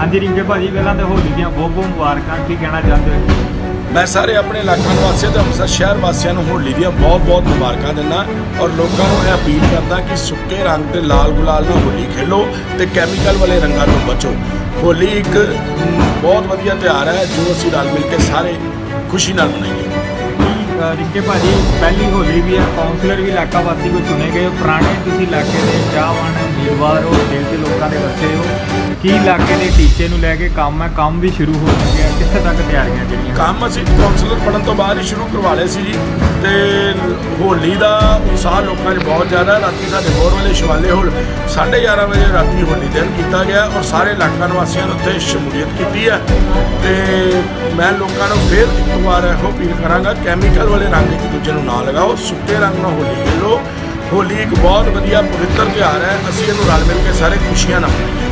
ਹਾਂਜੀ ਰਿੰਕੇ ਭਾਜੀ ਪਹਿਲਾਂ ਤਾਂ ਹੋਲੀ ਦੀਆਂ ਬਹੁਤ ਬਹੁਤ ਮੁਬਾਰਕਾਂ ਕੀ ਕਹਿਣਾ ਚਾਹੁੰਦੇ ਹੋ? ਮੈਂ ਸਾਰੇ ਆਪਣੇ ਇਲਾਕਾ ਨਿਵਾਸੀਆਂ ਤੇ ਅੰਮ੍ਰਿਤਸਰ ਸ਼ਹਿਰ ਵਾਸੀਆਂ ਨੂੰ ਹੋਲੀ ਦੀਆਂ ਬਹੁਤ-ਬਹੁਤ ਮੁਬਾਰਕਾਂ ਦਿੰਦਾ ਔਰ ਲੋਕਾਂ ਨੂੰ ਇਹ ਅਪੀਲ ਕਰਦਾ ਕਿ ਸੁੱਕੇ ਰੰਗ ਤੇ ਲਾਲ ਗੁਲਾਲ ਨਾਲ ਹੋਲੀ ਖੇਲੋ ਤੇ ਕੈਮੀਕਲ ਵਾਲੇ ਰੰਗਾਂ ਤੋਂ ਬਚੋ। ਹੋਲੀ ਇੱਕ ਬਹੁਤ ਵਧੀਆ ਤਿਉਹਾਰ ਹੈ ਜੋ ਅਸੀਂ ਰਲ ਮਿਲ ਕੇ ਸਾਰੇ ਖੁਸ਼ੀ ਨਾਲ ਮਨਾਈਏ। ਰਿੰਕੇ ਭਾਜੀ ਪਹਿਲੀ ਹੋਲੀ ਵੀ ਹੈ ਕਾਉਂਸਲਰ ਵੀ ਇਲਾਕਾ ਵਾਸੀ ਕੋ ਚੁਣੇ ਗਏ ਹੋ। ਪੁਰਾਣੇ ਤੁਸੀਂ ਇਲਾਕੇ ਦੇ ਚਾਹਵਾਨ ਉਮੀਦਵਾਰ ਹੋ ਦਿਲ ਦੇ ਲੋਕਾਂ ਦੇ ਵਸੇ ਹੋ। ਕੀ ਇਲਾਕੇ ਦੇ ਟੀਚੇ ਨੂੰ ਲੈ ਕੇ ਕੰਮ ਹੈ? ਕੰਮ ਵੀ ਸ਼ੁਰੂ ਹੋ ਚੁੱਕਿਆ ਕਿੱਥੇ ਤੱਕ ਤਿਆਰੀਆਂ ਜਿਹੜੀਆਂ? ਕੰਮ ਅਸੀਂ ਕਾਉਂਸਲਰ ਬਣਨ ਤੋਂ ਬਾਅਦ ਹੀ ਸ਼ੁਰੂ ਕਰਵਾ ਲਏ ਸੀ ਜੀ। ਤੇ ਹੋਲੀ ਦਾ ਉਤਸ਼ਾਹ ਲੋਕਾਂ 'ਚ ਬਹੁਤ ਜ਼ਿਆਦਾ ਹੈ। ਰਾਤੀ ਸਾਡੇ ਹੋਰ ਵਾਲੇ ਸ਼ਿਵਾਲੇ ਹੋਲ 11:30 ਵਜੇ ਰਾਤੀ ਹੋਲੀ ਦਿਨ ਕੀਤਾ ਗਿਆ ਔਰ ਸਾਰੇ ਇਲਾਕਾ ਨਿਵਾਸੀਆਂ ਨੇ ਉੱਥੇ ਸ਼ਮੂਲੀਅਤ ਕੀਤੀ ਹੈ। ਤੇ ਮੈਂ ਲੋਕਾਂ ਨੂੰ ਫੇਰ ਇੱਕ ਵਾਰ ਇਹੋ ਅਪੀਲ ਕਰਾਂਗਾ ਕੈਮੀਕਲ ਵਾਲੇ ਰੰਗ ਇੱਕ ਦੂਜੇ ਨੂੰ ਨਾ ਲਗਾਓ, ਸੁੱਕੇ ਰੰਗ ਨਾਲ ਹੋਲੀ ਖੇਲੋ। ਹੋਲੀ ਇੱਕ ਬਹੁਤ ਵਧੀਆ ਪਵਿੱਤਰ ਤਿਉਹਾਰ ਹੈ। ਅਸੀਂ ਇਹਨੂੰ ਰਲ ਮਿਲ ਕੇ ਸਾਰੇ ਖੁਸ਼ੀਆਂ ਨਾਲ ਮਨਾਈਏ